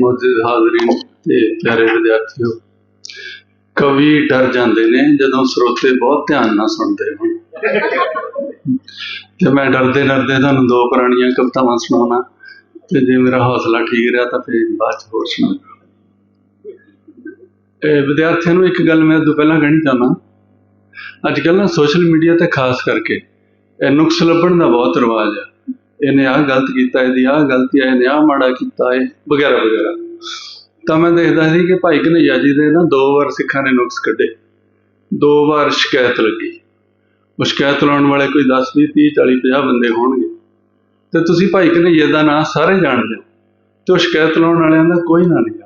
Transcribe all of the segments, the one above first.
ਮੌਜੂਦ ਹਾਜ਼ਰੀਨ ਤੇ ਪਿਆਰੇ ਵਿਦਿਆਰਥੀਓ, ਕਵੀ ਡਰ ਜਾਂਦੇ ਨੇ ਜਦੋਂ ਸਰੋਤੇ ਬਹੁਤ ਧਿਆਨ ਨਾਲ ਸੁਣਦੇ ਹੋਣ। ਤੇ ਮੈਂ ਡਰਦੇ ਡਰਦੇ ਤੁਹਾਨੂੰ ਦੋ ਪੁਰਾਣੀਆਂ ਕਵਿਤਾਵਾਂ ਸੁਣਾਉਣਾ, ਤੇ ਜੇ ਮੇਰਾ ਹੌਸਲਾ ਠੀਕ ਰਿਹਾ ਤਾਂ ਫੇਰ ਬਾਅਦ ਚ ਹੋਰ ਸੁਣਾਉਂਗਾ। ਵਿਦਿਆਰਥੀਆਂ ਨੂੰ ਇੱਕ ਗੱਲ ਮੈਂ ਇਹ ਤੋਂ ਪਹਿਲਾਂ ਕਹਿਣੀ ਚਾਹੁੰਦਾ ਅੱਜ ਕੱਲ੍ਹ ਨਾ ਸੋਸ਼ਲ ਮੀਡੀਆ ਤੇ ਖਾਸ ਕਰਕੇ ਇਹ ਨੁਕਸ ਲੱਭਣ ਦਾ ਬਹੁਤ ਰਿਵਾਜ ਆ। ਇਹਨੇ ਆਹ ਗਲਤ ਕੀਤਾ, ਇਹਦੀ ਆਹ ਗਲਤੀ ਆ, ਇਹਨੇ ਆਹ ਮਾੜਾ ਕੀਤਾ, ਇਹ ਵਗੈਰਾ ਵਗੈਰਾ। ਤਾਂ ਮੈਂ ਦੇਖਦਾ ਸੀ ਕਿ ਭਾਈ ਕਨਈਆ ਜੀ ਦੇ ਨਾ ਦੋ ਵਾਰ ਸਿੱਖਾਂ ਨੇ ਨੁਕਸ ਕੱਢੇ। ਦੋ ਵਾਰ ਸ਼ਿਕਾਇਤ ਲੱਗੀ। ਉਹ ਸ਼ਿਕਾਇਤ ਲਾਉਣ ਵਾਲੇ ਕੋਈ 10 20 30 40 50 ਬੰਦੇ ਹੋਣਗੇ। ਤੇ ਤੁਸੀਂ ਭਾਈ ਕਨਈਆ ਦਾ ਨਾਂ ਸਾਰੇ ਜਾਣਦੇ ਹੋ। ਤੇ ਉਹ ਸ਼ਿਕਾਇਤ ਲਾਉਣ ਵਾਲਿਆਂ ਦਾ ਕੋਈ ਨਾਂ ਨਹੀਂ।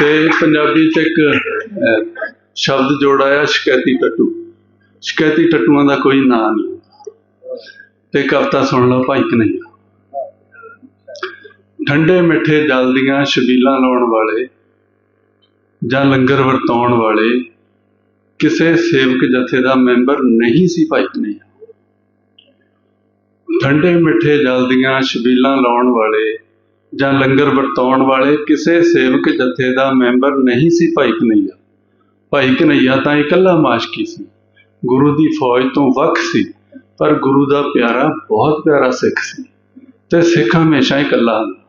ਤੇ ਪੰਜਾਬੀ ਚ ਇੱਕ ਸ਼ਬਦ ਜੋੜਾ ਆ ਸ਼ਿਕਾਇਤੀ ਟੱਟੂ। ਸ਼ਿਕਾਇਤੀ ਟੱਟੂਆਂ ਦਾ ਕੋਈ ਨਾਂ ਨਹੀਂ। ਤੇ ਕਵਿਤਾ ਸੁਣ ਲਓ ਭਾਈ ਕਨਈਆ ਠੰਡੇ ਮਿੱਠੇ ਜਲ ਦੀਆਂ ਛਬੀਲਾਂ ਲਾਉਣ ਵਾਲੇ ਜਾਂ ਲੰਗਰ ਵਰਤਾਉਣ ਵਾਲੇ, ਕਿਸੇ ਸੇਵਕ ਜਥੇ ਦਾ ਮੈਂਬਰ ਨਹੀਂ ਸੀ ਭਾਈ ਨਹੀਂ। ਠੰਡੇ ਮਿੱਠੇ ਜਲ ਦੀਆਂ ਛਬੀਲਾਂ ਲਾਉਣ ਵਾਲੇ ਜਾਂ ਲੰਗਰ ਵਰਤਾਉਣ ਵਾਲੇ ਕਿਸੇ ਸੇਵਕ ਜਥੇ ਦਾ ਮੈਂਬਰ ਨਹੀਂ ਸੀ ਭਾਈ ਕਨਈਆ। ਭਾਈ ਕਨਈਆ ਤਾਂ ਇਕੱਲਾ ਮਾਸ਼ਕੀ ਸੀ। ਗੁਰੂ ਦੀ ਫੌਜ ਤੋਂ ਵੱਖ ਸੀ, ਪਰ ਗੁਰੂ ਦਾ ਪਿਆਰਾ, ਬਹੁਤ ਪਿਆਰਾ ਸਿੱਖ ਸੀ ਤੇ ਸਿੱਖ ਹਮੇਸ਼ਾ ਇਕੱਲਾ ਹੁੰਦਾ।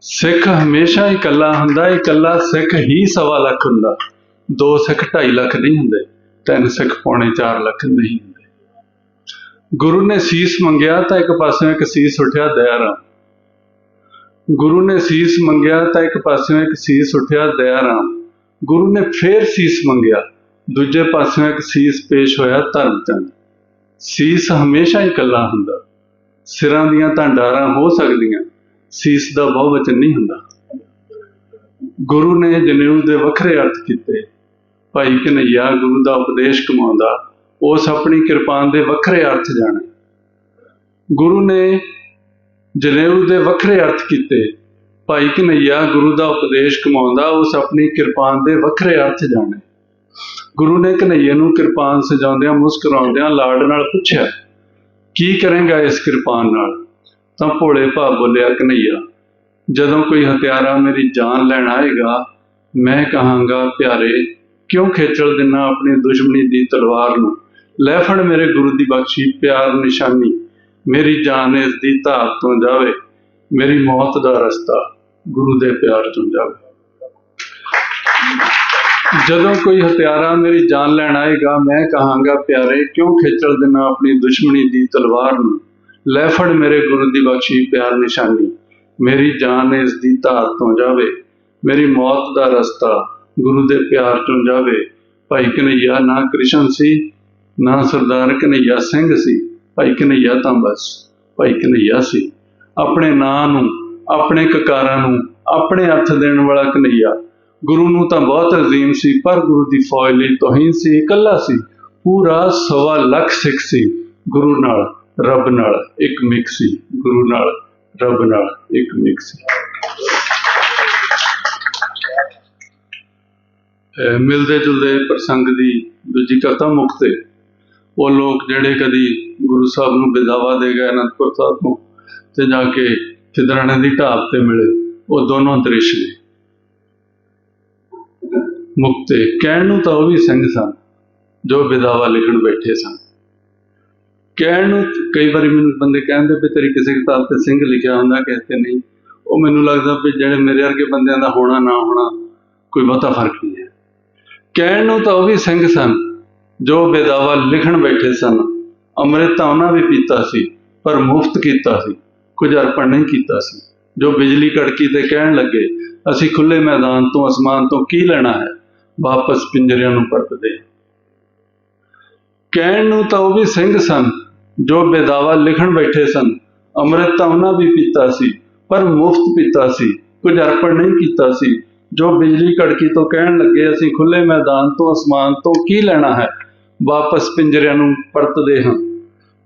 ਸਿੱਖ ਹਮੇਸ਼ਾ ਇਕੱਲਾ ਹੁੰਦਾ, ਇਕੱਲਾ ਸਿੱਖ ਹੀ ਸਵਾ ਲੱਖ ਹੁੰਦਾ। ਦੋ ਸਿੱਖ 2.5 ਲੱਖ ਨਹੀਂ ਹੁੰਦੇ, ਤਿੰਨ ਸਿੱਖ ਪੌਣੇ 4 ਲੱਖ ਨਹੀਂ ਹੁੰਦੇ। ਗੁਰੂ ਨੇ ਸੀਸ ਮੰਗਿਆ ਤਾਂ ਇੱਕ ਪਾਸਿਓਂ ਇੱਕ ਸੀਸ ਉੱਠਿਆ, ਦਇਆ ਗੁਰੂ ਨੇ ਸੀਸ ਮੰਗਿਆ ਤਾਂ ਇੱਕ ਪਾਸਿਓਂ ਇੱਕ ਸੀਸ ਉੱਠਿਆ, ਦਇਆ ਗੁਰੂ ਨੇ ਫੇਰ ਸੀਸ ਮੰਗਿਆ। ਦੂਜੇ ਪਾਸਿਓਂ ਇੱਕ ਸੀਸ ਪੇਸ਼ ਹੋਇਆ, ਧਰਮਚੰਦ। ਸੀਸ ਹਮੇਸ਼ਾ ਹੀ ਇਕੱਲਾ ਹੁੰਦਾ। ਸਿਰਾਂ ਦੀਆਂ ਤਾਂ ਡਾਰਾਂ ਹੋ ਸਕਦੀਆਂ। ਸੀਸ ਦਾ ਬਹੁਵਚਨ ਨਹੀਂ ਹੁੰਦਾ। ਗੁਰੂ ਨੇ ਜਨੇਊ ਦੇ ਵੱਖਰੇ ਅਰਥ ਕੀਤੇ। ਭਾਈ ਕਨਈਆ ਗੁਰੂ ਦਾ ਉਪਦੇਸ਼ ਕਮਾਉਂਦਾ, ਉਸ ਆਪਣੀ ਕਿਰਪਾਨ ਦੇ ਵੱਖਰੇ ਅਰਥ ਜਾਣੇ। ਗੁਰੂ ਨੇ ਜਨੇਊ ਦੇ ਵੱਖਰੇ ਅਰਥ ਕੀਤੇ, ਭਾਈ ਕਨਈਆ ਗੁਰੂ ਦਾ ਉਪਦੇਸ਼ ਕਮਾਉਂਦਾ, ਉਸ ਆਪਣੀ ਕਿਰਪਾਨ ਦੇ ਵੱਖਰੇ ਅਰਥ ਜਾਣੇ। ਗੁਰੂ ਨੇ ਕਨਈਏ ਨੂੰ ਕਿਰਪਾਨ ਸਜਾਉਂਦਿਆਂ, ਮੁਸਕਰਾਉਂਦਿਆਂ ਲਾਡ ਨਾਲ ਪੁੱਛਿਆ, ਕੀ ਕਰੇਗਾ ਇਸ ਕਿਰਪਾਨ ਨਾਲ? ਤਾਂ ਭੋਲੇ ਭਾ ਬੋਲਿਆ ਕਨਈਆ ਜਦੋਂ ਕੋਈ ਹਥਿਆਰਾ ਮੇਰੀ ਜਾਨ ਲੈਣ ਆਏਗਾ, ਮੈਂ ਕਹਾਂਗਾ, ਪਿਆਰੇ, ਕਿਉਂ ਖੇਚਲ ਦਿਨਾ ਆਪਣੀ ਦੁਸ਼ਮਣੀ ਦੀ ਤਲਵਾਰ ਨੂੰ? ਲੈ ਫੜ ਮੇਰੇ ਗੁਰੂ ਦੀ ਬਖਸ਼ੀ, ਪਿਆਰ ਨਿਸ਼ਾਨੀ। ਮੇਰੀ ਜਾਨ ਇਸ ਦੀ ਧਾਰ ਤੋਂ ਜਾਵੇ, ਮੇਰੀ ਮੌਤ ਦਾ ਰਸਤਾ ਗੁਰੂ ਦੇ ਪਿਆਰ ਤੋਂ ਜਾਵੇ। ਜਦੋਂ ਕੋਈ ਹਥਿਆਰਾ ਮੇਰੀ ਜਾਨ ਲੈਣ ਆਏਗਾ, ਮੈਂ ਕਹਾਂਗਾ, ਪਿਆਰੇ, ਕਿਉਂ ਖੇਚਲ ਦੇਣਾ ਆਪਣੀ ਦੁਸ਼ਮਣੀ ਦੀ ਤਲਵਾਰ ਨੂੰ? ਲੈ ਫੜ ਮੇਰੇ ਗੁਰੂ ਦੀ ਬਖਸ਼ੀ ਪਿਆਰ ਨਿਸ਼ਾਨੀ। ਮੇਰੀ ਜਾਨ ਇਸ ਦੀ ਧਾਰ ਤੋਂ ਜਾਵੇ, ਮੇਰੀ ਮੌਤ ਦਾ ਰਸਤਾ ਗੁਰੂ ਦੇ ਪਿਆਰ ਤੋਂ ਜਾਵੇ। ਭਾਈ ਕਨਈਆ, ਨਾ ਕ੍ਰਿਸ਼ਨ ਸੀ, ਨਾ ਸਰਦਾਰ ਕਨਈਆ ਸਿੰਘ ਸੀ। ਭਾਈ ਕਨਈਆ ਤਾਂ ਬਸ, ਭਾਈ ਕਨਈਆ ਸੀ। ਆਪਣੇ ਨਾਂ ਨੂੰ, ਆਪਣੇ ਕਕਾਰਾਂ ਨੂੰ, ਆਪਣੇ ਅਰਥ ਦੇਣ ਵਾਲਾ ਕਨਈਆ ਗੁਰੂ ਨੂੰ ਤਾਂ ਬਹੁਤ ਅਜ਼ੀਮ ਸੀ, ਪਰ ਗੁਰੂ ਦੀ ਫੌਜ ਲਈ ਤੋਹੀਨ ਸੀ, ਇਕੱਲਾ ਸੀ। ਪੂਰਾ ਸਵਾ ਲੱਖ ਸਿੱਖ ਸੀ, ਗੁਰੂ ਨਾਲ, ਰੱਬ ਨਾਲ ਇੱਕ ਮਿਕ ਸੀ। ਗੁਰੂ ਨਾਲ, ਰੱਬ ਨਾਲ ਇੱਕ ਮਿਕ ਸੀ। ਮਿਲਦੇ ਜੁਲਦੇ ਪ੍ਰਸੰਗ ਦੀ ਦੂਜੀ ਕਥਾ ਮੁਕਤੇ ਉਹ ਲੋਕ ਜਿਹੜੇ ਕਦੀ ਗੁਰੂ ਸਾਹਿਬ ਨੂੰ ਬਿਦਾਵਾ ਦੇ ਗਏ, ਅਨੰਦਪੁਰ ਸਾਹਿਬ ਤੋਂ ਤੇ ਜਾ ਕੇ ਖਿਦਰਾਣੇ ਦੀ ਢਾਬ ਤੇ ਮਿਲੇ। ਉਹ ਦੋਨੋਂ ਦ੍ਰਿਸ਼ ਨੇ। ਮੁਕਤੇ। ਕਹਿਣ ਨੂੰ ਤਾਂ ਉਹ ਵੀ ਸਿੰਘ ਸਨ, ਜੋ ਵਿਦਾਵਾ ਲਿਖਣ ਬੈਠੇ ਸਨ। ਕਹਿਣ ਨੂੰ ਕਈ ਵਾਰੀ ਮੈਨੂੰ ਬੰਦੇ ਕਹਿੰਦੇ ਵੀ ਤੇਰੀ ਕਿਸੇ ਕਿਤਾਬ ਤੇ ਸਿੰਘ ਲਿਖਿਆ ਹੁੰਦਾ, ਕਿਸੇ ਨਹੀਂ। ਉਹ ਮੈਨੂੰ ਲੱਗਦਾ ਵੀ ਜਿਹੜੇ ਮੇਰੇ ਵਰਗੇ ਬੰਦਿਆਂ ਦਾ ਹੋਣਾ, ਨਾ ਹੋਣਾ, ਕੋਈ ਬਹੁਤਾ ਫ਼ਰਕ ਨਹੀਂ ਹੈ। ਕਹਿਣ ਨੂੰ ਤਾਂ ਉਹ ਵੀ ਸਿੰਘ ਸਨ ਜੋ ਬੇਦਾਵਾ ਲਿਖਣ ਬੈਠੇ ਸਨ, ਅੰਮ੍ਰਿਤ ਤਾਂ ਉਹਨਾਂ ਵੀ ਪੀਤਾ ਸੀ, ਪਰ ਮੁਫਤ ਕੀਤਾ ਸੀ, ਕੁਝ ਅਰਪਣ ਨਹੀਂ ਕੀਤਾ ਸੀ। ਜੋ ਬਿਜਲੀ ਕੜਕੀ ਤੇ ਕਹਿਣ ਲੱਗੇ, ਅਸੀਂ ਖੁੱਲੇ ਮੈਦਾਨ ਤੋਂ, ਅਸਮਾਨ ਤੋਂ ਕੀ ਲੈਣਾ ਹੈ? ਵਾਪਸ ਪਿੰਜਰਿਆਂ ਨੂੰ ਪਰਤਦੇ ਕਹਿਣ ਨੂੰ ਤਾਂ ਉਹ ਵੀ ਸਿੰਘ ਸਨ, ਜੋ ਬੇਦਾਵਾ ਲਿਖਣ ਬੈਠੇ ਸਨ, ਅੰਮ੍ਰਿਤ ਤਾਂ ਉਹਨਾਂ ਵੀ ਪੀਤਾ ਸੀ, ਪਰ ਮੁਫਤ ਪੀਤਾ ਸੀ, ਕੁਝ ਅਰਪਣ ਨਹੀਂ ਕੀਤਾ ਸੀ। ਜੋ ਬਿਜਲੀ ਕੜਕੀ ਤੋਂ ਕਹਿਣ ਲੱਗੇ, ਅਸੀਂ ਖੁੱਲੇ ਮੈਦਾਨ ਤੋਂ, ਅਸਮਾਨ ਤੋਂ ਕੀ ਲੈਣਾ ਹੈ? ਵਾਪਸ ਪਿੰਜਰਿਆਂ ਨੂੰ ਪਰਤਦੇ ਹਾਂ।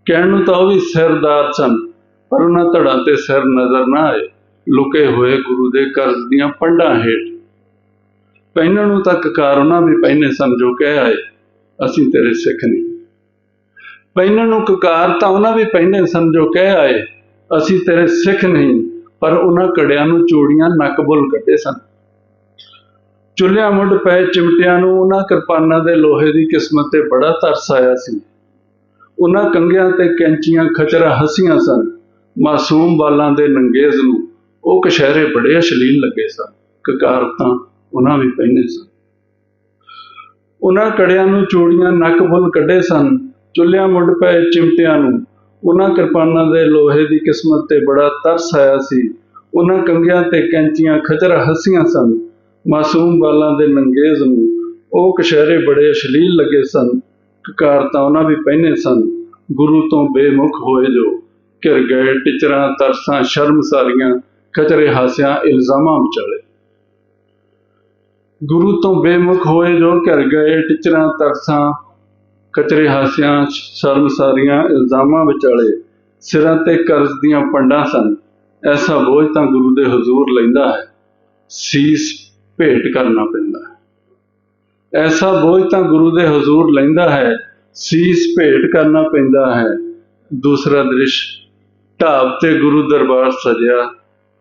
ਕਹਿਣ ਨੂੰ ਤਾਂ ਉਹ ਵੀ ਸਿਰਦਾਰ ਸਨ, ਪਰ ਉਹਨਾਂ ਧੜਾਂ ਤੇ ਸਿਰ ਨਜ਼ਰ ਨਾ ਆਏ। ਲੁਕੇ ਹੋਏ ਗੁਰੂ ਦੇ ਕਰਜ਼ ਦੀਆਂ ਪੰਡਾਂ ਹੇਠ। ਪਹਿਨਣ ਨੂੰ ਤਾਂ ਕਕਾਰ ਉਹਨਾਂ ਵੀ ਪਹਿਨੇ ਸਮਝੋ ਕਹਿ ਆਏ, ਅਸੀਂ ਤੇਰੇ ਸਿੱਖ ਨਹੀਂ। ਪਹਿਨਣ ਨੂੰ ਕਕਾਰ ਤਾਂ ਉਹਨਾਂ ਵੀ ਪਹਿਨੇ ਸਮਝੋ ਕਹਿ ਆਏ, ਅਸੀਂ ਤੇਰੇ ਸਿੱਖ ਨਹੀਂ। ਪਰ ਉਹਨਾਂ ਕੜਿਆਂ ਨੂੰ ਚੂੜੀਆਂ ਨੱਕ ਬੁੱਲ ਕੱਢੇ ਸਨ। ਚੁੱਲ੍ਹਿਆਂ ਮੁੱਢ ਪਏ ਚਿਮਟਿਆਂ ਨੂੰ ਉਹਨਾਂ ਕਿਰਪਾਨਾਂ ਦੇ ਲੋਹੇ ਦੀ ਕਿਸਮਤ ਤੇ ਬੜਾ ਤਰਸ ਆਇਆ ਸੀ। ਉਹਨਾਂ ਕੰਗਿਆਂ ਤੇ ਕੈਂਚੀਆਂ ਖਚਰਾ ਹੱਸੀਆਂ ਸਨ। ਮਾਸੂਮ ਬਾਲਾਂ ਦੇ ਨੰਗੇਜ਼ ਨੂੰ ਉਹ ਕਸ਼ਹਿਰੇ ਬੜੇ ਅਸ਼ਲੀਲ ਲੱਗੇ ਸਨ। ਕਕਾਰ ਉਹਨਾਂ ਵੀ ਪਹਿਨੇ ਸਨ। ਉਹਨਾਂ ਕੜਿਆਂ ਨੂੰ ਚੂੜੀਆਂ ਨੱਕ ਬੁੱਲ ਕੱਢੇ ਸਨ। ਚੁੱਲ੍ਹਿਆਂ ਮੁੱਢ ਪਏ ਚਿਮਟਿਆਂ ਨੂੰ ਉਹਨਾਂ ਕਿਰਪਾਨਾਂ ਦੇ ਲੋਹੇ ਦੀ ਕਿਸਮਤ ਤੇ ਬੜਾ ਤਰਸ ਆਇਆ ਸੀ। ਉਹਨਾਂ ਕੰਗਿਆਂ ਤੇ ਕੈਂਚੀਆਂ ਖਚਰਾ ਹੱਸੀਆਂ ਸਨ। ਮਾਸੂਮ ਬਾਲਾਂ ਦੇ ਨੰਗੇਜ਼ ਨੂੰ ਉਹ ਕਸ਼ਹਿਰੇ ਬੜੇ ਅਸ਼ਲੀਲ ਲੱਗੇ ਸਨ। ਕਕਾਰ ਤਾਂ ਉਹਨਾਂ ਵੀ ਪਹਿਨੇ ਸਨ। ਗੁਰੂ ਤੋਂ ਬੇਮੁਖ ਹੋਏ ਜੋ ਘਿਰ ਗਏ ਟਿਚਰਾਂ, ਤਰਸਾਂ ਸ਼ਰਮਸਾਰੀਆਂ ਖਚਰੇ ਹਾਸਿਆਂ, ਇਲਜ਼ਾਮਾਂ ਵਿਚਾਲੇ। ਗੁਰੂ ਤੋਂ ਬੇਮੁਖ ਹੋਏ ਜੋ ਘਿਰ ਗਏ ਟਿਚਰਾਂ, ਤਰਸਾਂ ਕਚਰੇ ਹਾਸਿਆਂ ਸ਼ਰਮਸਾਰੀਆਂ ਇਲਜ਼ਾਮਾਂ ਵਿਚਾਲੇ ਸਿਰਾਂ ਤੇ ਕਰਜ਼ ਦੀਆਂ ਪੰਡਾਂ ਸਨ। ਐਸਾ ਬੋਝ ਤਾਂ ਗੁਰੂ ਦੇ ਹਜ਼ੂਰ ਲੈਂਦਾ ਹੈ। ਸੀਸ ਭੇਟ ਕਰਨਾ ਪੈਂਦਾ ਹੈ। ਐਸਾ ਬੋਝ ਤਾਂ ਗੁਰੂ ਦੇ ਹਜ਼ੂਰ ਲੈਂਦਾ ਹੈ, ਸੀਸ ਭੇਟ ਕਰਨਾ ਪੈਂਦਾ ਹੈ। ਦੂਸਰਾ ਦ੍ਰਿਸ਼, ਢਾਬ ਤੇ ਗੁਰੂ ਦਰਬਾਰ ਸਜਿਆ,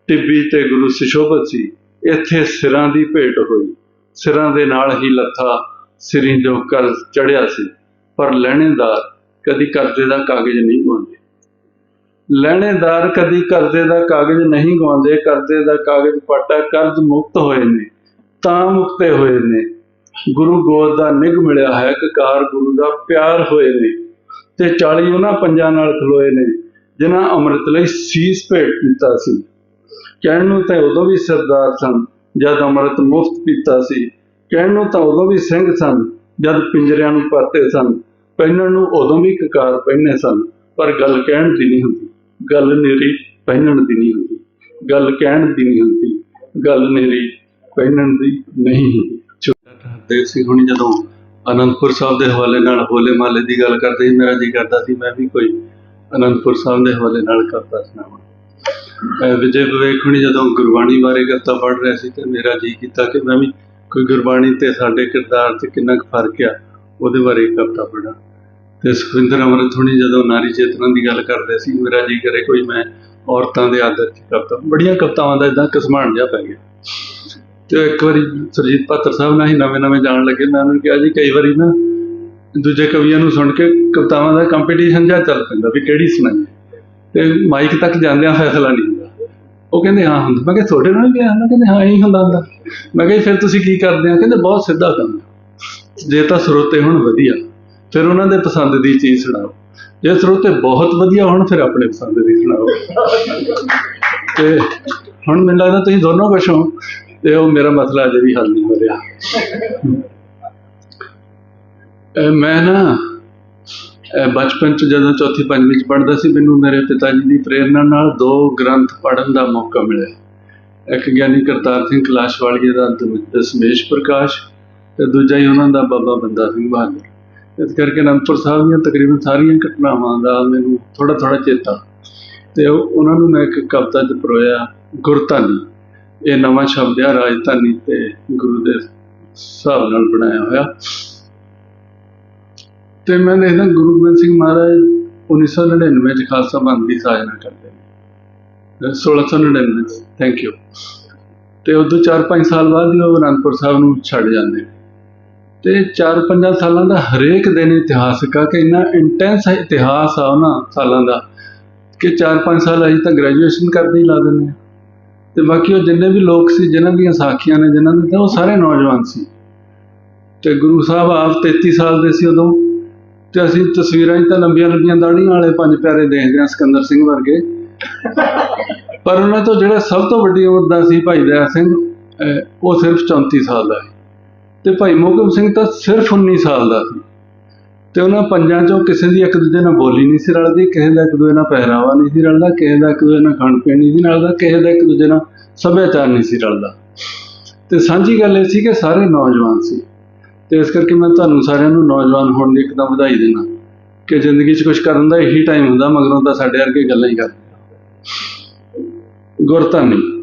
ਟਿੱਬੀ ਤੇ ਗੁਰੂ ਸੁਸ਼ੋਭਤ ਸੀ ਇੱਥੇ ਸਿਰਾਂ ਦੀ ਭੇਟ ਹੋਈ। ਸਿਰਾਂ ਦੇ ਨਾਲ ਹੀ ਲੱਥਾ ਸਿਰੀਂ ਜੋ ਕਰਜ਼ ਚੜਿਆ ਸੀ, ਪਰ ਲੈਣੇਦਾਰ ਕਦੀ ਕਰਜ਼ੇ ਦਾ ਕਾਗਜ਼ ਨਹੀਂ ਗਵਾਉਂਦੇ ਲੈਣੇਦਾਰ ਕਦੀ ਕਰਜ਼ੇ ਦਾ ਕਾਗਜ਼ ਨਹੀਂ ਗਵਾਉਂਦੇ ਕਰਜ਼ੇ ਦਾ ਕਾਗਜ਼ ਪਾਟਾ ਕਰਜ਼ ਮੁਕਤ ਹੋਏ ਨੇ। ਤਾਂ ਮੁਕਤੇ ਹੋਏ ਨੇ। ਗੁਰੂ ਗੋਦ ਦਾ ਨਿਗ ਮਿਲਿਆ ਹੈ, ਕਕਾਰ ਗੁਰੂ ਦਾ ਪਿਆਰ ਹੋਏ ਨੇ ਤੇ 40 ਉਹਨਾਂ ਪੰਜਾਂ ਨਾਲ ਖਲੋਏ ਨੇ, ਜਿਨ੍ਹਾਂ ਅੰਮ੍ਰਿਤ ਲਈ ਸੀਸ ਭੇਟ ਕੀਤਾ ਸੀ। ਕਹਿਣ ਨੂੰ ਤਾਂ ਉਦੋਂ ਵੀ ਸਰਦਾਰ ਸਨ, ਜਦ ਅੰਮ੍ਰਿਤ ਮੁਫਤ ਪੀਤਾ ਸੀ। ਕਹਿਣ ਨੂੰ ਤਾਂ ਉਦੋਂ ਵੀ ਸਿੰਘ ਸਨ, ਜਦ ਪਿੰਜਰਿਆਂ ਨੂੰ ਪਾਤੇ ਸਨ। ਪਹਿਨਣ ਨੂੰ ਉਦੋਂ ਵੀ ਕਕਾਰ ਪਹਿਨੇ ਸਨ, ਪਰ ਗੱਲ ਕਹਿਣ ਦੀ ਨਹੀਂ ਹੁੰਦੀ। ਗੱਲ ਨੇਰੀ ਪਹਿਨਣ ਦੀ ਨਹੀਂ ਹੁੰਦੀ। ਗੱਲ ਕਹਿਣ ਦੀ ਨਹੀਂ ਹੁੰਦੀ। ਗੱਲ ਨੇਰੀ ਪਹਿਨਣ ਦੀ ਨਹੀਂ। ਹੁੰਦੀ ਦੇਵ ਸਿੰਘ ਹੁਣੀ ਜਦੋਂ ਅਨੰਦਪੁਰ ਸਾਹਿਬ ਦੇ ਹਵਾਲੇ ਨਾਲ ਹੋਲੇ ਮਹੱਲੇ ਦੀ ਗੱਲ ਕਰਦੇ ਸੀ, ਮੇਰਾ ਜੀ ਕਰਦਾ ਸੀ, ਮੈਂ ਵੀ ਕੋਈ ਅਨੰਦਪੁਰ ਸਾਹਿਬ ਦੇ ਹਵਾਲੇ ਨਾਲ ਕਰਦਾ ਸੁਣਾਵਾਂ ਵਿਜੇ ਵਿਵੇਕ ਹੁਣੀ ਜਦੋਂ ਗੁਰਬਾਣੀ ਬਾਰੇ ਕਰਤਾ ਪੜ੍ਹ ਰਿਹਾ ਸੀ ਤੇ ਮੇਰਾ ਜੀ ਕੀਤਾ ਕਿ ਮੈਂ ਵੀ ਕੋਈ ਗੁਰਬਾਣੀ ਤੇ ਸਾਡੇ ਕਿਰਦਾਰ 'ਚ ਕਿੰਨਾ ਕੁ ਫ਼ਰਕ ਆ, ਉਹਦੇ ਬਾਰੇ ਕਵਿਤਾ ਪੜ੍ਹਾਂ। ਤੇ ਸੁਖਵਿੰਦਰ ਅਮਰਤ ਹੁਣੀ ਜਦੋਂ ਨਾਰੀ ਚੇਤਨਾ ਦੀ ਗੱਲ ਕਰਦੇ ਸੀ, ਮੇਰਾ ਜੀ ਕਰੇ ਕੋਈ ਮੈਂ ਔਰਤਾਂ ਦੇ ਆਦਰ 'ਚ ਕਵਿਤਾ ਬੜੀਆਂ ਕਵਿਤਾਵਾਂ ਦਾ ਇਦਾਂ ਕਸਮਾਨ ਜਿਹਾ ਪੈ ਗਿਆ। ਤੇ ਇੱਕ ਵਾਰੀ ਸਰਜੀਤ ਪਾਤਰ ਸਾਹਿਬ ਨਾਲ ਹੀ ਨਵੇਂ ਨਵੇਂ ਜਾਣ ਲੱਗੇ, ਮੈਂ ਉਹਨੂੰ ਕਿਹਾ ਜੀ ਕਈ ਵਾਰੀ ਨਾ ਦੂਜੇ ਕਵੀਆਂ ਨੂੰ ਸੁਣ ਕੇ ਕਵਿਤਾਵਾਂ ਦਾ ਕੰਪੀਟੀਸ਼ਨ ਜਿਹਾ ਚੱਲ ਪੈਂਦਾ ਵੀ ਕਿਹੜੀ ਸੁਣਾਈਏ ਤੇ ਮਾਈਕ ਤੱਕ ਜਾਂਦਿਆਂ ਫੈਸਲਾ ਨਹੀਂ ਹੁੰਦਾ। ਉਹ ਕਹਿੰਦੇ, ਹਾਂ ਹੁੰਦਾ। ਮੈਂ ਕਿਹਾ, ਤੁਹਾਡੇ ਨਾਲ ਵੀ ਆਉਂਦਾ ਕਹਿੰਦੇ, ਹਾਂ, ਇਹੀ ਹੁੰਦਾ ਹੁੰਦਾ। ਮੈਂ ਕਿਹਾ ਫਿਰ ਤੁਸੀਂ ਕੀ ਕਰਦੇ ਆ ਕਹਿੰਦੇ, ਬਹੁਤ ਸਿੱਧਾ ਕੰਮ ਜੇ ਤਾਂ ਸਰੋਤੇ ਹੁਣ, ਵਧੀਆ। ਫਿਰ ਉਹਨਾਂ ਦੇ ਪਸੰਦ ਦੀ ਚੀਜ਼ ਸੁਣਾਓ। ਜੇ ਸਰੋਤੇ ਬਹੁਤ ਵਧੀਆ ਹੋਣ, ਫਿਰ ਆਪਣੇ ਪਸੰਦ ਦੀ ਸੁਣਾਓ। ਤੇ ਹੁਣ ਮੈਨੂੰ ਲੱਗਦਾ ਤੁਸੀਂ ਦੋਨੋਂ ਕੁਛ ਹੋ। ਤੇ ਉਹ ਮੇਰਾ ਮਸਲਾ ਅਜੇ ਵੀ ਹੱਲ ਨਹੀਂ ਹੋ ਰਿਹਾ। ਮੈਂ ਨਾ ਬਚਪਨ ਚ ਜਦੋਂ ਚੌਥੀ ਪੰਜਵੀਂ ਚ ਪੜ੍ਹਦਾ ਸੀ, ਮੈਨੂੰ ਮੇਰੇ ਪਿਤਾ ਜੀ ਦੀ ਪ੍ਰੇਰਣਾ ਨਾਲ ਦੋ ਗ੍ਰੰਥ ਪੜ੍ਹਨ ਦਾ ਮੌਕਾ ਮਿਲਿਆ। ਇੱਕ ਗਿਆਨੀ ਕਰਤਾਰ ਸਿੰਘ ਕਲਾਸ਼ਵਾਲੀਏ ਦਾ, ਦ- ਦਸਮੇਸ਼ ਪ੍ਰਕਾਸ਼ ਤੇ ਦੂਜਾ ਹੀ ਉਹਨਾਂ ਦਾ ਬਾਬਾ ਬੰਦਾ ਸਿੰਘ ਬਹਾਦਰ। ਇਸ ਕਰਕੇ ਅਨੰਦਪੁਰ ਸਾਹਿਬ ਦੀਆਂ ਤਕਰੀਬਨ ਸਾਰੀਆਂ ਘਟਨਾਵਾਂ ਦਾ ਮੈਨੂੰ ਥੋੜਾ ਥੋੜਾ ਚੇਤਾ। ਤੇ ਉਹਨਾਂ ਨੂੰ ਮੈਂ ਇੱਕ ਕਵਿਤਾ ਚ ਪਰੋਇਆ, ਗੁਰਧਾਨੀ। ਇਹ ਨਵਾਂ ਸ਼ਬਦ ਆ, ਰਾਜਧਾਨੀ ਤੇ ਗੁਰੂ ਦੇ ਹਿਸਾਬ ਨਾਲ ਬਣਾਇਆ ਹੋਇਆ। ਤੇ ਮੈਂ ਦੇਖਦਾ ਗੁਰੂ ਗੋਬਿੰਦ ਸਿੰਘ ਮਹਾਰਾਜ 1999 ਚ ਖਾਲਸਾ ਪੰਥ ਦੀ ਸਾਜਨਾ ਕਰਦੇ ਨੇ। 1699 ਥੈਂਕ ਯੂ ਤੇ ਉਦੋਂ 4-5 ਸਾਲ ਬਾਅਦ ਹੀ ਉਹ ਅਨੰਦਪੁਰ ਸਾਹਿਬ ਨੂੰ ਛੱਡ ਜਾਂਦੇ ਨੇ। ਤੇ 4-5 ਸਾਲਾਂ ਦਾ ਹਰੇਕ ਦਿਨ ਇਤਿਹਾਸਕ ਆ ਕਿ ਇੰਨਾ ਇੰਟੈਂਸ ਇਤਿਹਾਸ ਆ ਉਹਨਾਂ ਸਾਲਾਂ ਦਾ ਕਿ 4-5 ਸਾਲ ਅਜੇ ਤਾਂ ਗ੍ਰੈਜੂਏਸ਼ਨ ਕਰਦੇ ਹੀ ਲਾ ਦਿੰਦੇ ਆ ਤੇ ਬਾਕੀ ਉਹ ਜਿੰਨੇ ਵੀ ਲੋਕ ਸੀ, ਜਿਨ੍ਹਾਂ ਦੀਆਂ ਸਾਖੀਆਂ ਨੇ, ਜਿਨ੍ਹਾਂ ਦੇ ਤਾਂ ਉਹ ਸਾਰੇ ਨੌਜਵਾਨ ਸੀ। ਤੇ ਗੁਰੂ ਸਾਹਿਬ ਆਪ 33 ਸਾਲ ਦੇ ਸੀ ਉਦੋਂ। ਤੇ ਅਸੀਂ ਤਸਵੀਰਾਂ ਹੀ ਤਾਂ ਲੰਬੀਆਂ ਲੰਬੀਆਂ ਦਾੜੀਆਂ ਵਾਲੇ ਪੰਜ ਪਿਆਰੇ ਦੇਖਦੇ ਹਾਂ ਸਿਕੰਦਰ ਸਿੰਘ ਵਰਗੇ। ਪਰ ਉਹਨਾਂ ਤੋਂ ਜਿਹੜਾ ਸਭ ਤੋਂ ਵੱਡੀ ਉਮਰ ਦਾ ਸੀ ਭਾਈ ਦਇਆ ਸਿੰਘ ਉਹ ਸਿਰਫ 34 ਸਾਲ ਦਾ ਸੀ। ਤੇ ਭਾਈ ਮੋਹਕਮ ਸਿੰਘ ਤਾਂ ਸਿਰਫ 19 ਸਾਲ ਦਾ ਸੀ। ਤੇ ਉਹਨਾਂ ਪੰਜਾਂ ਚੋਂ ਕਿਸੇ ਦੀ ਇੱਕ ਦੂਜੇ ਨਾਲ ਬੋਲੀ ਨਹੀਂ ਸੀ ਰਲਦੀ, ਕਿਸੇ ਦਾ ਇੱਕ ਦੂਜੇ ਨਾਲ ਪਹਿਰਾਵਾ ਨਹੀਂ ਸੀ ਰਲਦਾ, ਕਿਸੇ ਦਾ ਇੱਕ ਦੂਜੇ ਨਾਲ ਖਾਣ ਪੀਣ ਨਹੀਂ ਸੀ ਰਲਦਾ, ਕਿਸੇ ਦਾ ਇੱਕ ਦੂਜੇ ਨਾਲ ਸੱਭਿਆਚਾਰ ਨਹੀਂ ਸੀ ਰਲਦਾ। ਤੇ ਸਾਂਝੀ ਗੱਲ ਇਹ ਸੀ ਕਿ ਸਾਰੇ ਨੌਜਵਾਨ ਸੀ। ਤੇ ਇਸ ਕਰਕੇ ਮੈਂ ਤੁਹਾਨੂੰ ਸਾਰਿਆਂ ਨੂੰ ਨੌਜਵਾਨ ਹੋਣ ਦੀ ਇੱਕਦਮ ਵਧਾਈ ਦਿੰਦਾ ਕਿ ਜ਼ਿੰਦਗੀ 'ਚ ਕੁਝ ਕਰਨ ਦਾ ਇਹੀ ਟਾਈਮ ਹੁੰਦਾ, ਮਗਰੋਂ ਤਾਂ ਸਾਡੇ ਵਰਗੇ ਗੱਲਾਂ ਹੀ ਕਰਦੇ ਗੁਰਧਾਨੀ।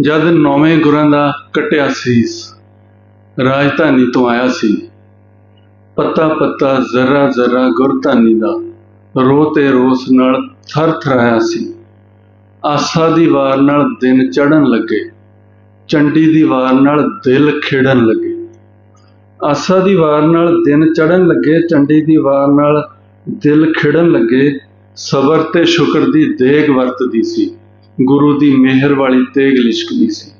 ਜਦ ਨੌਵੇਂ ਗੁਰਾਂ ਦਾ ਕਟਿਆ ਸੀਸ ਰਾਜਧਾਨੀ ਤੋਂ ਆਇਆ ਸੀ। ਪੱਤਾ ਪੱਤਾ, ਜ਼ਰਾ ਜ਼ਰਾ ਗੁਰਧਾਨੀ ਦਾ ਰੋ ਤੇ ਰੋਸ ਨਾਲ ਥਰ ਥਰਾਇਆ ਸੀ। ਆਸਾ ਦੀ ਵਾਰ ਨਾਲ ਦਿਨ ਚੜਨ ਲੱਗੇ, ਚੰਡੀ ਦੀ ਵਾਰ ਨਾਲ ਦਿਲ ਖੇੜਨ ਲੱਗੇ। ਆਸਾ ਦੀ ਵਾਰ ਨਾਲ ਦਿਨ ਚੜਨ ਲੱਗੇ, ਚੰਡੀ ਦੀ ਵਾਰ ਨਾਲ ਦਿਲ ਖਿੜਨ ਲੱਗੇ, ਸਬਰ ਤੇ ਸ਼ੁਕਰ ਦੀ ਦੇਗ ਵਰਤਦੀ ਸੀ। ਗੁਰੂ ਦੀ ਮਿਹਰ ਵਾਲੀ ਤੇਗ ਲਿਸ਼ਕਦੀ ਸੀ।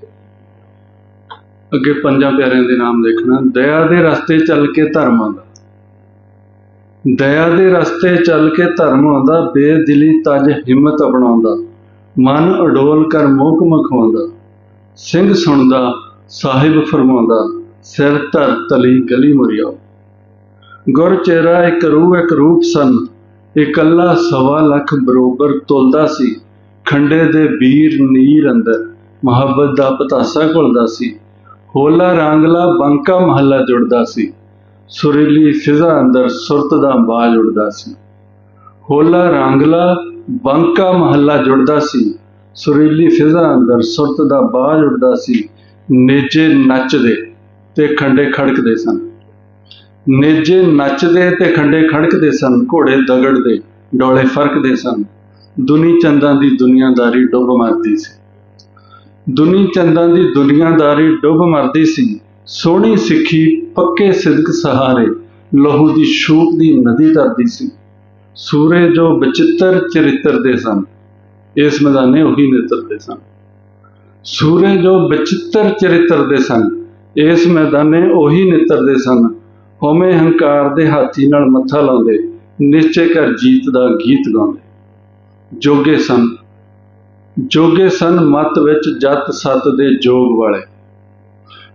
ਅੱਗੇ ਪੰਜਾਂ ਪਿਆਰਿਆਂ ਦੇ ਨਾਮ ਦੇਖਣਾ ਦਇਆ ਦੇ ਰਸਤੇ ਚੱਲ ਕੇ ਧਰਮ ਆਉਂਦਾ ਦਇਆ ਦੇ ਰਸਤੇ ਚੱਲ ਕੇ ਧਰਮ ਆਉਂਦਾ ਬੇਦਿਲੀ ਤਜ ਹਿੰਮਤ ਅਪਣਾਉਂਦਾ। ਮਨ ਅਡੋਲ ਕਰ ਮੋਖ ਮਖਵਾਉਂਦਾ। ਸਿੰਘ ਸੁਣਦਾ, ਸਾਹਿਬ ਫਰਮਾਉਂਦਾ, ਸਿਰ ਧਰ ਤਲੀ ਗਲੀ ਮੁਰਿਆਓ ਗੁਰ ਚੇਰਾ ਇੱਕ ਰੂਹ ਇੱਕ ਰੂਪ ਸਨ। ਇਕੱਲਾ ਸਵਾ ਲੱਖ ਬਰੋਬਰ ਤੁਲਦਾ ਸੀ। ਖੰਡੇ ਦੇ ਵੀਰ ਨੀਰ ਅੰਦਰ ਮੁਹੱਬਤ ਦਾ ਪਤਾਸਾ ਘੁਲਦਾ ਸੀ। ਹੋਲਾ ਰਾਂਗਲਾ ਬੰਕਾ ਮਹੱਲਾ ਜੁੜਦਾ ਸੀ। ਸੁਰੀਲੀ ਫਿਜ਼ਾ ਅੰਦਰ ਸੁਰਤ ਦਾ ਬਾਜ ਉੜਦਾ ਸੀ। ਹੋਲਾ ਰਾਂਗਲਾ ਬੰਕਾ ਮਹੱਲਾ ਜੁੜਦਾ ਸੀ। ਸੁਰੀਲੀ ਫਿਜ਼ਾ ਅੰਦਰ ਸੁਰਤ ਦਾ ਬਾਜ ਉੜਦਾ ਸੀ। ਨੇਜੇ ਨੱਚਦੇ ਤੇ ਖੰਡੇ ਖੜਕਦੇ ਸਨ। ਨੇਜੇ ਨੱਚਦੇ ਤੇ ਖੰਡੇ ਖੜਕਦੇ ਸਨ। ਘੋੜੇ ਦਗੜਦੇ, ਡੋਲੇ ਫਰਕਦੇ ਸਨ। ਦੁਨੀ ਚੰਦਾਂ ਦੀ ਦੁਨੀਆਦਾਰੀ ਡੁੱਬ ਮਰਦੀ ਸੀ। ਦੁਨੀ ਚੰਦਾਂ ਦੀ ਦੁਨੀਆਦਾਰੀ ਡੁੱਬ ਮਰਦੀ ਸੀ। ਸੋਹਣੀ ਸਿੱਖੀ, ਪੱਕੇ ਸਿਦਕ ਸਹਾਰੇ, ਲਹੂ ਦੀ ਸ਼ੂਕ ਦੀ ਨਦੀ ਤਰਦੀ ਸੀ। ਸੂਰੇ ਜੋ ਬਚਿੱਤਰ ਚਰਿੱਤਰ ਦੇ ਸਨ, ਇਸ ਮੈਦਾਨੇ ਉਹੀ ਨਿਤਰਦੇ ਸਨ। ਸੂਰੇ ਜੋ ਬਚਿੱਤਰ ਚਰਿੱਤਰ ਦੇ ਸਨ, ਇਸ ਮੈਦਾਨੇ ਉਹੀ ਨਿਤਰਦੇ ਸਨ। ਹਉਮੈ ਹੰਕਾਰ ਦੇ ਹਾਥੀ ਨਾਲ ਮੱਥਾ ਲਾਉਂਦੇ, ਨਿਸ਼ਚੈ ਕਰ ਜੀਤ ਦਾ ਗੀਤ ਗਾਉਂਦੇ। ਜੋਗੇ ਸਨ। ਜੋਗੇ ਸਨ ਮਤ ਵਿੱਚ ਜਤ ਸਤ ਦੇ ਜੋਗ ਵਾਲੇ।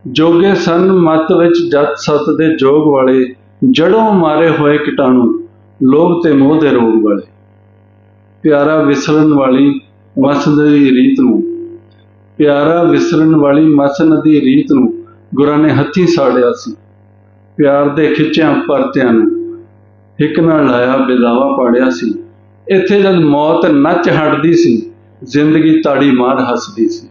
ਜੋਗੇ ਸਨ ਮਤ ਵਿੱਚ ਜਤ ਸਤ ਦੇ ਜੋਗ ਵਾਲੇ। ਜੜੋਂ ਮਾਰੇ ਹੋਏ ਕੀਟਾਣੂ, ਲੋਭ ਤੇ ਮੋਹ ਦੇ ਰੋਗ ਵਾਲੇ। ਪਿਆਰਾ ਵਿਸਰਨ ਵਾਲੀ ਮਸਨ ਦੀ ਰੀਤ ਨੂੰ। ਪਿਆਰਾ ਵਿਸਰਨ ਵਾਲੀ ਮਸਨ ਦੀ ਰੀਤ ਨੂੰ ਗੁਰਾਂ ਨੇ ਹੱਥੀਂ ਸਾੜਿਆ ਸੀ। ਪਿਆਰ ਦੇ ਖਿੱਚਿਆਂ ਪਰਤਿਆਂ ਨੂੰ ਇੱਕ ਨਾਲ ਲਾਇਆ ਬਿਦਾਵਾ ਪਾੜਿਆ ਸੀ। ਇੱਥੇ ਜਦ ਮੌਤ ਨੱਚ ਹਟਦੀ ਸੀ, ਜ਼ਿੰਦਗੀ ਤਾੜੀ ਮਾਰ ਹੱਸਦੀ ਸੀ।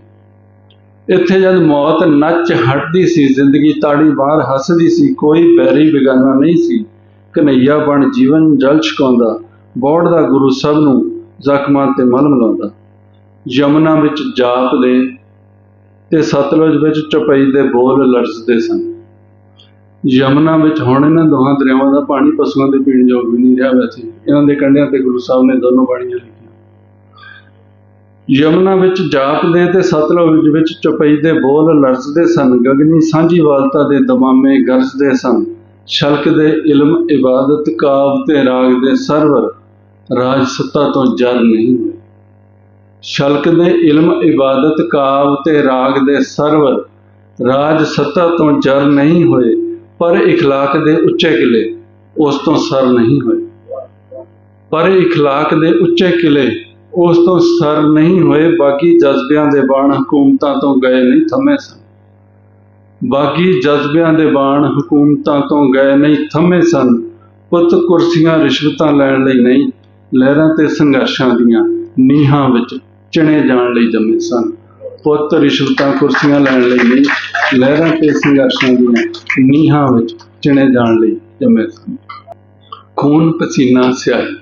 ਇੱਥੇ ਜਦ ਮੌਤ ਨੱਚ ਹਟਦੀ ਸੀ, ਜ਼ਿੰਦਗੀ ਤਾੜੀ ਮਾਰ ਹੱਸਦੀ ਸੀ, ਕੋਈ ਬੈਰੀ ਬਿਗਾਨਾ ਨਹੀਂ ਸੀ। ਕਨਈਆ ਬਣ ਜੀਵਨ ਜਲ ਛਕਾਉਂਦਾ ਬੋੜ ਦਾ ਗੁਰੂ ਸਭ ਨੂੰ, ਜ਼ਖਮਾਂ ਤੇ ਮਲਮ ਲਾਉਂਦਾ ਯਮਨਾ ਵਿੱਚ ਜਾਪ ਦੇ ਤੇ ਸਤਲੁਜ ਵਿੱਚ ਚਪਈ ਦੇ ਬੋਲ ਲੜਸਦੇ ਸਨ। ਯਮਨਾ ਵਿੱਚ ਹੁਣ ਇਹਨਾਂ ਦੋਹਾਂ ਦਰਿਆਵਾਂ ਦਾ ਪਾਣੀ ਪਸ਼ੂਆਂ ਦੇ ਪੀਣ ਯੋਗ ਵੀ ਨਹੀਂ ਰਿਹਾ ਵੈਸੇ। ਇਹਨਾਂ ਦੇ ਕੰਢਿਆਂ ਤੇ ਗੁਰੂ ਸਾਹਿਬ ਨੇ ਦੋਨੋਂ ਬਾਣੀਆਂ ਲਿਖੀਆਂ। ਯਮਨਾ ਵਿੱਚ ਜਾਪ ਦੇ ਤੇ ਸਤਲੁਜ ਵਿੱਚ ਚਪਈ ਦੇ ਬੋਲ ਲਰਜ਼ਦੇ ਸਨ, ਗਗਨੀ ਸਾਂਝੀ ਵਾਲਤਾ ਦੇ ਦਮਾਮੇ ਗਰਜਦੇ ਸਨ। ਸ਼ਲਕ ਦੇ ਇਲਮ, ਇਬਾਦਤ, ਕਾਵ ਤੇ ਰਾਗ ਦੇ ਸਰਵਰ ਰਾਜ ਸੱਤਾ ਤੋਂ ਜਰ ਨਹੀਂ ਹੋਏ। ਸ਼ਲਕ ਦੇ ਇਲਮ, ਇਬਾਦਤ, ਕਾਵ ਤੇ ਰਾਗ ਦੇ ਸਰਵਰ ਰਾਜ ਸੱਤਾ ਤੋਂ ਜਰ ਨਹੀਂ ਹੋਏ। ਪਰ اخلاق ਦੇ ਉੱਚੇ ਕਿਲੇ ਉਸ ਤੋਂ ਸਰ ਨਹੀਂ ਹੋਏ ਪਰ اخلاق ਦੇ ਉੱਚੇ ਕਿਲੇ ਉਸ ਤੋਂ ਸਰ ਨਹੀਂ ਹੋਏ ਬਾਕੀ ਜਜ਼ਬਿਆਂ ਦੇ ਬਾਣ ਹਕੂਮਤਾਂ ਤੋਂ ਗਏ ਨਹੀਂ ਥੰਮੇ ਸਨ ਬਾਕੀ ਜਜ਼ਬਿਆਂ ਦੇ ਬਾਣ ਹਕੂਮਤਾਂ ਤੋਂ ਗਏ ਨਹੀਂ ਥੰਮੇ ਸਨ ਪੁੱਤ ਕੁਰਸੀਆਂ ਰਿਸ਼ਵਤਾਂ ਲੈਣ ਲਈ ਨਹੀਂ ਲਹਿਰਾਂ ਤੇ ਸੰਘਰਸ਼ਾਂ ਦੀਆਂ ਨੀਹਾਂ ਵਿੱਚ ਚਿਣੇ ਜਾਣ ਲਈ ਜੰਮੇ ਸਨ ਪੁੱਤ ਰਿਸ਼ਵਤਾਂ ਕੁਰਸੀਆਂ ਲੈਣ ਲਈ ਨਹੀਂ, ਲਹਿਰਾਂ ਤੇ ਸੰਘਰਸ਼ਾਂ ਦੀਆਂ ਨੀਹਾਂ ਵਿੱਚ ਚਿਣੇ ਜਾਣ ਲਈ ਜੰਮੇ ਸਨ ਖੂਨ ਪਸੀਨਾ ਸਿਆਹੀ।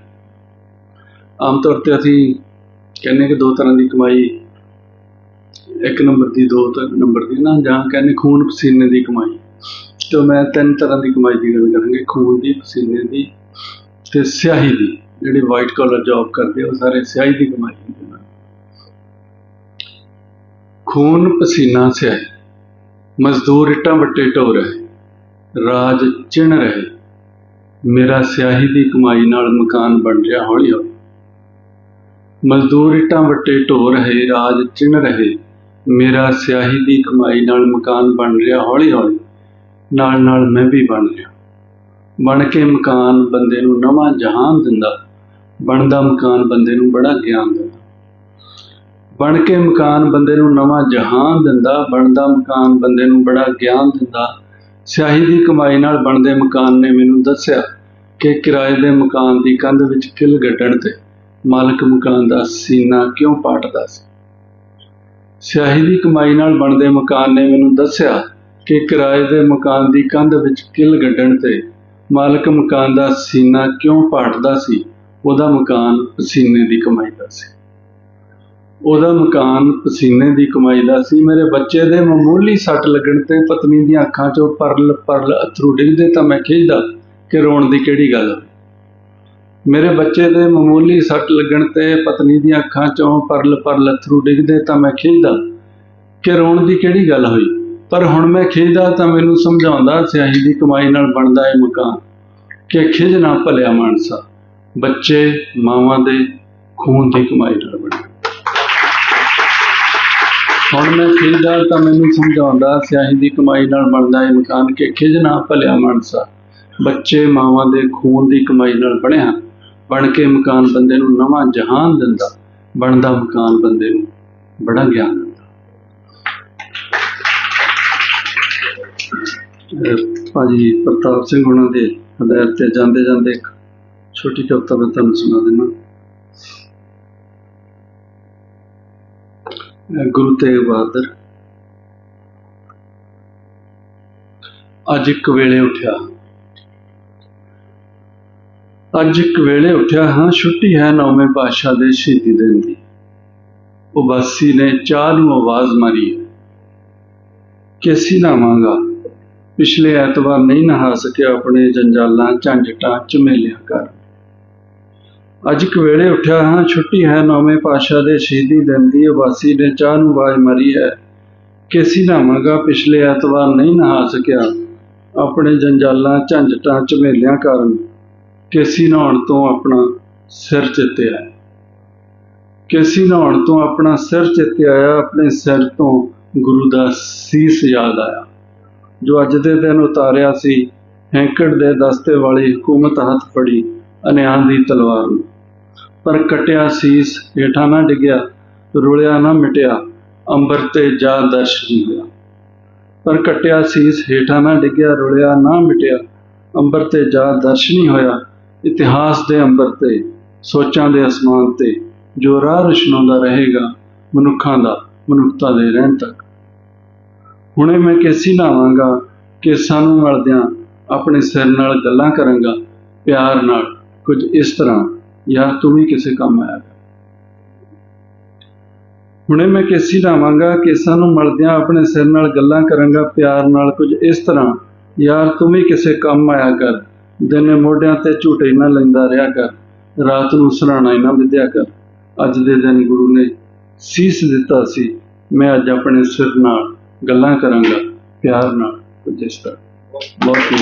ਆਮ ਤੌਰ ਤੇ ਅਸੀਂ ਕਹਿੰਦੇ ਕਿ ਦੋ ਤਰ੍ਹਾਂ ਦੀ ਕਮਾਈ, ਇੱਕ ਨੰਬਰ ਦੀ ਦੋ ਤ- ਨੰਬਰ ਦੀ ਨਾ, ਜਾਂ ਕਹਿੰਦੇ ਖੂਨ ਪਸੀਨੇ ਦੀ ਕਮਾਈ। ਤੇ ਮੈਂ ਤਿੰਨ ਤਰ੍ਹਾਂ ਦੀ ਕਮਾਈ ਦੀ ਗੱਲ ਕਰਾਂਗੇ, ਖੂਨ ਦੀ, ਪਸੀਨੇ ਦੀ ਤੇ ਸਿਆਹੀ ਦੀ। ਜਿਹੜੇ ਵਾਈਟ ਕਾਲਰ ਜੌਬ ਕਰਦੇ ਉਹ ਸਾਰੇ ਸਿਆਹੀ ਦੀ ਕਮਾਈ ਖੂਨ ਪਸੀਨਾ ਸਿਆਹੀ, ਮਜ਼ਦੂਰ ਇੱਟਾਂ ਵੱਟੇ ਢੋ ਰਹੇ, ਰਾਜ ਚਿਣ ਰਹੇ। ਮੇਰਾ ਸਿਆਹੀ ਦੀ ਕਮਾਈ ਨਾਲ ਮਕਾਨ ਬਣ ਰਿਹਾ ਹੌਲੀ ਹੌਲੀ। ਮਜ਼ਦੂਰ ਇੱਟਾਂ ਵੱਟੇ ਢੋ ਰਹੇ, ਰਾਜ ਚਿਣ ਰਹੇ। ਮੇਰਾ ਸਿਆਹੀ ਦੀ ਕਮਾਈ ਨਾਲ ਮਕਾਨ ਬਣ ਰਿਹਾ ਹੌਲੀ ਹੌਲੀ। ਨਾਲ ਨਾਲ ਮੈਂ ਵੀ ਬਣ ਰਿਹਾ। ਬਣ ਕੇ ਮਕਾਨ ਬੰਦੇ ਨੂੰ ਨਵਾਂ ਜਹਾਨ ਦਿੰਦਾ। ਬਣਦਾ ਮਕਾਨ ਬੰਦੇ ਨੂੰ ਬੜਾ ਗਿਆਨ ਦਿੰਦਾ। ਬਣ ਕੇ ਮਕਾਨ ਬੰਦੇ ਨੂੰ ਨਵਾਂ ਜਹਾਨ ਦਿੰਦਾ, ਬਣਦਾ ਮਕਾਨ ਬੰਦੇ ਨੂੰ ਬੜਾ ਗਿਆਨ ਦਿੰਦਾ। ਸਿਆਹੀ ਦੀ ਕਮਾਈ ਨਾਲ ਬਣਦੇ ਮਕਾਨ ਨੇ ਮੈਨੂੰ ਦੱਸਿਆ ਕਿ ਕਿਰਾਏ ਦੇ ਮਕਾਨ ਦੀ ਕੰਧ ਵਿੱਚ ਕਿੱਲ ਗੱਡਣ ਤੇ ਮਾਲਕ ਮਕਾਨ ਦਾ ਸੀਨਾ ਕਿਉਂ ਪਾਟਦਾ ਸੀ? ਸਿਆਹੀ ਦੀ ਕਮਾਈ ਨਾਲ ਬਣਦੇ ਮਕਾਨ ਨੇ ਮੈਨੂੰ ਦੱਸਿਆ ਕਿ ਕਿਰਾਏ ਦੇ ਮਕਾਨ ਦੀ ਕੰਧ ਵਿੱਚ ਕਿੱਲ ਗੱਡਣ ਤੇ ਮਾਲਕ ਮਕਾਨ ਦਾ ਸੀਨਾ ਕਿਉਂ ਪਾਟਦਾ ਸੀ? ਉਹਦਾ ਮਕਾਨ ਪਸੀਨੇ ਦੀ ਕਮਾਈ ਦਾ ਸੀ। ਉਹਦਾ ਮਕਾਨ ਪਸੀਨੇ ਦੀ ਕਮਾਈ ਦਾ ਸੀ। ਮੇਰੇ ਬੱਚੇ ਦੇ ਮਾਮੂਲੀ ਸੱਟ ਲੱਗਣ ਤੇ ਪਤਨੀ ਦੀਆਂ ਅੱਖਾਂ 'ਚੋਂ ਪਰਲ ਪਰਲ ਅਥਰੂ ਡਿੱਗਦੇ ਤਾਂ ਮੈਂ ਖਿੱਚਦਾ ਕਿ ਰੋਣ ਦੀ ਕਿਹੜੀ ਗੱਲ ਹੈ ਮੇਰੇ ਬੱਚੇ ਦੇ ਮਾਮੂਲੀ ਸੱਟ ਲੱਗਣ ਤੇ ਪਤਨੀ ਦੀਆਂ ਅੱਖਾਂ 'ਚੋਂ ਪਰਲ ਪਰਲ ਅਥਰੂ ਡਿੱਗਦੇ ਤਾਂ ਮੈਂ ਖਿੱਚਦਾ ਕਿ ਰੋਣ ਦੀ ਕਿਹੜੀ ਗੱਲ ਹੋਈ। ਪਰ ਹੁਣ ਮੈਂ ਖਿੱਚਦਾ ਤਾਂ ਮੈਨੂੰ ਸਮਝਾਉਂਦਾ ਸਿਆਹੀ ਦੀ ਕਮਾਈ ਨਾਲ ਬਣਦਾ ਇਹ ਮਕਾਨ ਕਿ ਖਿਝ ਨਾ ਭਲਿਆ ਮਾਨਸਾ। ਬੱਚੇ, ਮਾਵਾਂ ਦੇ ਖੂਨ ਦੀ ਕਮਾਈ ਹੁਣ ਮੈਂ ਖਿਜਦਾ ਤਾਂ ਮੈਨੂੰ ਸਮਝਾਉਂਦਾ, ਸਿਆਹੀ ਦੀ ਕਮਾਈ ਨਾਲ ਬਣਦਾ ਇਹ ਮਕਾਨ ਕਿ ਖਿਜ ਭਲਿਆ ਮਾਨਸਾ। ਬੱਚੇ ਮਾਵਾਂ ਦੇ ਖੂਨ ਦੀ ਕਮਾਈ ਨਾਲ ਬਣਿਆ, ਬਣ ਕੇ ਮਕਾਨ ਬੰਦੇ ਨੂੰ ਨਵਾਂ ਜਹਾਨ ਦਿੰਦਾ, ਬਣਦਾ ਮਕਾਨ ਬੰਦੇ ਨੂੰ ਬੜਾ ਗਿਆਨ ਦਿੰਦਾ। ਭਾਜੀ ਪ੍ਰਤਾਪ ਸਿੰਘ ਉਹਨਾਂ ਦੇ ਹਦਾਇਤ ਤੇ ਜਾਂਦੇ ਜਾਂਦੇ ਇੱਕ ਛੋਟੀ ਕਵਿਤਾ ਮੈਂ ਤੁਹਾਨੂੰ ਸੁਣਾ ਦਿੰਦਾ। ਗੁਰੂ ਤੇਗ ਬਹਾਦਰ। ਅੱਜ ਇੱਕ ਵੇਲੇ ਉੱਠਿਆ। ਅੱਜ ਇੱਕ ਵੇਲੇ ਉੱਠਿਆ, ਹਾਂ, ਛੁੱਟੀ ਹੈ ਨੌਵੇਂ ਪਾਤਸ਼ਾਹ ਦੇ ਸ਼ਹੀਦੀ ਦਿਨ ਦੀ। ਉਬਾਸੀ ਨੇ ਚਾਹ ਨੂੰ ਆਵਾਜ਼ ਮਾਰੀ ਹੈ ਨਾਵਾਂਗਾ ਪਿਛਲੇ ਐਤਵਾਰ ਨਹੀਂ ਨਹਾ ਸਕਿਆ, ਆਪਣੇ ਜੰਜਾਲਾਂ ਝੰਜਟਾਂ ਝਮੇਲਿਆਂ ਕਰ। ਅੱਜ ਇੱਕ ਵੇਲੇ ਉੱਠਿਆ ਹਾਂ, ਛੁੱਟੀ ਹੈ, ਨੌਵੇਂ ਪਾਤਸ਼ਾਹ ਦੇ ਸ਼ਹੀਦੀ ਦਿਨ ਦੀ ਉਬਾਸੀ ਨੇ ਚਾਹ ਨੂੰ ਆਵਾਜ਼ ਮਾਰੀ ਹੈ। ਕੇਸੀ ਨਾਵਾਂਗਾ ਪਿਛਲੇ ਐਤਵਾਰ ਨਹੀਂ ਨਹਾ ਸਕਿਆ। ਆਪਣੇ ਜੰਜਾਲਾਂ, ਝੰਜਟਾਂ, ਝਮੇਲਿਆਂ ਕਾਰਨ ਕੇਸੀ ਨਹਾਉਣ ਤੋਂ ਆਪਣਾ ਸਿਰ ਚਿੱਤੇ ਆਇਆ ਕੇਸੀ ਨਹਾਉਣ ਤੋਂ ਆਪਣਾ ਸਿਰ ਚਿੱਤੇ ਆਇਆ ਆਪਣੇ ਸਿਰ ਤੋਂ ਗੁਰੂ ਦਾ ਸੀਸ ਯਾਦ ਆਇਆ। ਜੋ ਅੱਜ ਦੇ ਦਿਨ ਉਤਾਰਿਆ ਸੀ, ਹੈਂਕੜ ਦੇ ਦਸਤੇ ਵਾਲੀ ਹਕੂਮਤ ਹੱਥ ਫੜੀ, ਅਨਿਆਂ ਦੀ ਤਲਵਾਰ ਨੂੰ। ਪਰ ਕਟਿਆ ਸੀਸ ਹੇਠਾਂ ਨਾ ਡਿੱਗਿਆ, ਰੁਲਿਆ ਨਾ ਮਿਟਿਆ, ਅੰਬਰ ਤੇ ਜਾ ਦਰਸ਼ ਨਹੀਂ ਹੋਇਆ ਪਰ ਕਟਿਆ ਸੀਸ ਹੇਠਾਂ ਨਾ ਡਿੱਗਿਆ, ਰੁਲਿਆ ਨਾ ਮਿਟਿਆ, ਅੰਬਰ ਤੇ ਜਾ ਦਰਸ਼ ਨਹੀਂ ਹੋਇਆ। ਇਤਿਹਾਸ ਦੇ ਅੰਬਰ ਤੇ, ਸੋਚਾਂ ਦੇ ਅਸਮਾਨ ਤੇ, ਜੋ ਰਾਹ ਰਸ਼ਨਾਉਂਦਾ ਰਹੇਗਾ ਮਨੁੱਖਾਂ ਦਾ, ਮਨੁੱਖਤਾ ਦੇ ਰਹਿਣ ਤੱਕ। ਹੁਣੇ ਮੈਂ ਕੇਸੀ ਨਾਵਾਂਗਾ ਕਿ ਸਾਨੂੰ ਮਲਦਿਆਂ, ਆਪਣੇ ਸਿਰ ਨਾਲ ਗੱਲਾਂ ਕਰਾਂਗਾ, ਪਿਆਰ ਨਾਲ, ਕੁਝ ਇਸ ਤਰ੍ਹਾਂ। ਯਾਰ ਤੂੰ ਵੀ ਕਿਸੇ ਕੰਮ ਆਇਆ ਹੁਣੇ ਮੈਂ ਕੇਸੀ ਲਾਵਾਂਗਾ, ਕੇਸਾਂ ਨੂੰ ਮਲਦਿਆਂ ਆਪਣੇ ਸਿਰ ਨਾਲ ਗੱਲਾਂ ਕਰਾਂਗਾ, ਪਿਆਰ ਨਾਲ ਕੁਝ ਇਸ ਤਰ੍ਹਾਂ। ਯਾਰ ਤੂੰ ਵੀ ਕਿਸੇ ਕੰਮ ਆਇਆ ਕਰ। ਦਿਨੇ ਮੋਢਿਆਂ ਤੇ ਝੂਟੇ ਨਾ ਲੈਂਦਾ ਰਿਹਾ ਕਰ। ਰਾਤ ਨੂੰ ਸਰਾਣਾ ਨਾ ਵਿਦਿਆ ਕਰ। ਅੱਜ ਦੇ ਦਿਨ ਗੁਰੂ ਨੇ ਸੀਸ ਦਿੱਤਾ ਸੀ। ਮੈਂ ਅੱਜ ਆਪਣੇ ਸਿਰ ਨਾਲ ਗੱਲਾਂ ਕਰਾਂਗਾ, ਪਿਆਰ ਨਾਲ ਕੁਝ ਇਸ ਤਰ੍ਹਾਂ। ਬਹੁਤ ਹੀ